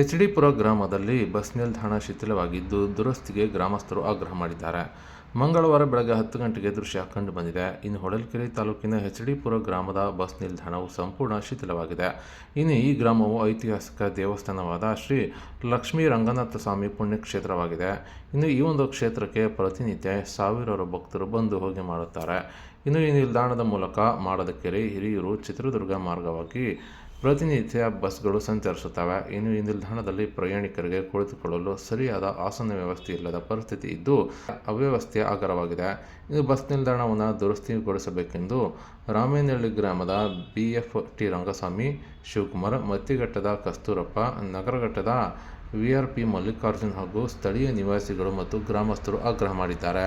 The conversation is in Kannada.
ಎಚ್ ಡಿ ಪುರ ಗ್ರಾಮದಲ್ಲಿ ಬಸ್ ನಿಲ್ದಾಣ ಶಿಥಿಲವಾಗಿದ್ದು ದುರಸ್ತಿಗೆ ಗ್ರಾಮಸ್ಥರು ಆಗ್ರಹ ಮಾಡಿದ್ದಾರೆ. ಮಂಗಳವಾರ ಬೆಳಗ್ಗೆ ಹತ್ತು ಗಂಟೆಗೆ ದೃಶ್ಯ ಕಂಡು ಬಂದಿದೆ. ಇನ್ನು ಹೊಳಲ್ಕೆರೆ ತಾಲೂಕಿನ ಎಚ್ ಡಿ ಪುರ ಗ್ರಾಮದ ಬಸ್ ನಿಲ್ದಾಣವು ಸಂಪೂರ್ಣ ಶಿಥಿಲವಾಗಿದೆ. ಇನ್ನು ಈ ಗ್ರಾಮವು ಐತಿಹಾಸಿಕ ದೇವಸ್ಥಾನವಾದ ಶ್ರೀ ಲಕ್ಷ್ಮೀ ರಂಗನಾಥ ಸ್ವಾಮಿ ಪುಣ್ಯಕ್ಷೇತ್ರವಾಗಿದೆ. ಇನ್ನು ಈ ಒಂದು ಕ್ಷೇತ್ರಕ್ಕೆ ಪ್ರತಿನಿತ್ಯ ಸಾವಿರಾರು ಭಕ್ತರು ಬಂದು ಹೋಗಿ ಮಾಡುತ್ತಾರೆ ಇನ್ನು ಈ ನಿಲ್ದಾಣದ ಮೂಲಕ ಮಾಡದಕೆರೆ ಹಿರಿಯೂರು, ಚಿತ್ರದುರ್ಗ ಮಾರ್ಗವಾಗಿ ಪ್ರತಿನಿತ್ಯ ಬಸ್ಗಳು ಸಂಚರಿಸುತ್ತವೆ. ಇನ್ನು ಈ ನಿಲ್ದಾಣದಲ್ಲಿ ಪ್ರಯಾಣಿಕರಿಗೆ ಕುಳಿತುಕೊಳ್ಳಲು ಸರಿಯಾದ ಆಸನ ವ್ಯವಸ್ಥೆ ಇಲ್ಲದ ಪರಿಸ್ಥಿತಿ ಇದ್ದು, ಅವ್ಯವಸ್ಥೆ ಆಗರವಾಗಿದೆ ಇದು ಬಸ್ ನಿಲ್ದಾಣವನ್ನು ದುರಸ್ತಿಗೊಳಿಸಬೇಕೆಂದು ರಾಮೇನಹಳ್ಳಿ ಗ್ರಾಮದ ಬಿಎಫ್ ಟಿ ರಂಗಸ್ವಾಮಿ, ಶಿವಕುಮಾರ್, ಮತ್ತಿಘಟ್ಟದ ಕಸ್ತೂರಪ್ಪ, ನಗರಘಟ್ಟದ ವಿ ಆರ್ ಪಿ ಮಲ್ಲಿಕಾರ್ಜುನ್ ಹಾಗೂ ಸ್ಥಳೀಯ ನಿವಾಸಿಗಳು ಮತ್ತು ಗ್ರಾಮಸ್ಥರು ಆಗ್ರಹ ಮಾಡಿದ್ದಾರೆ.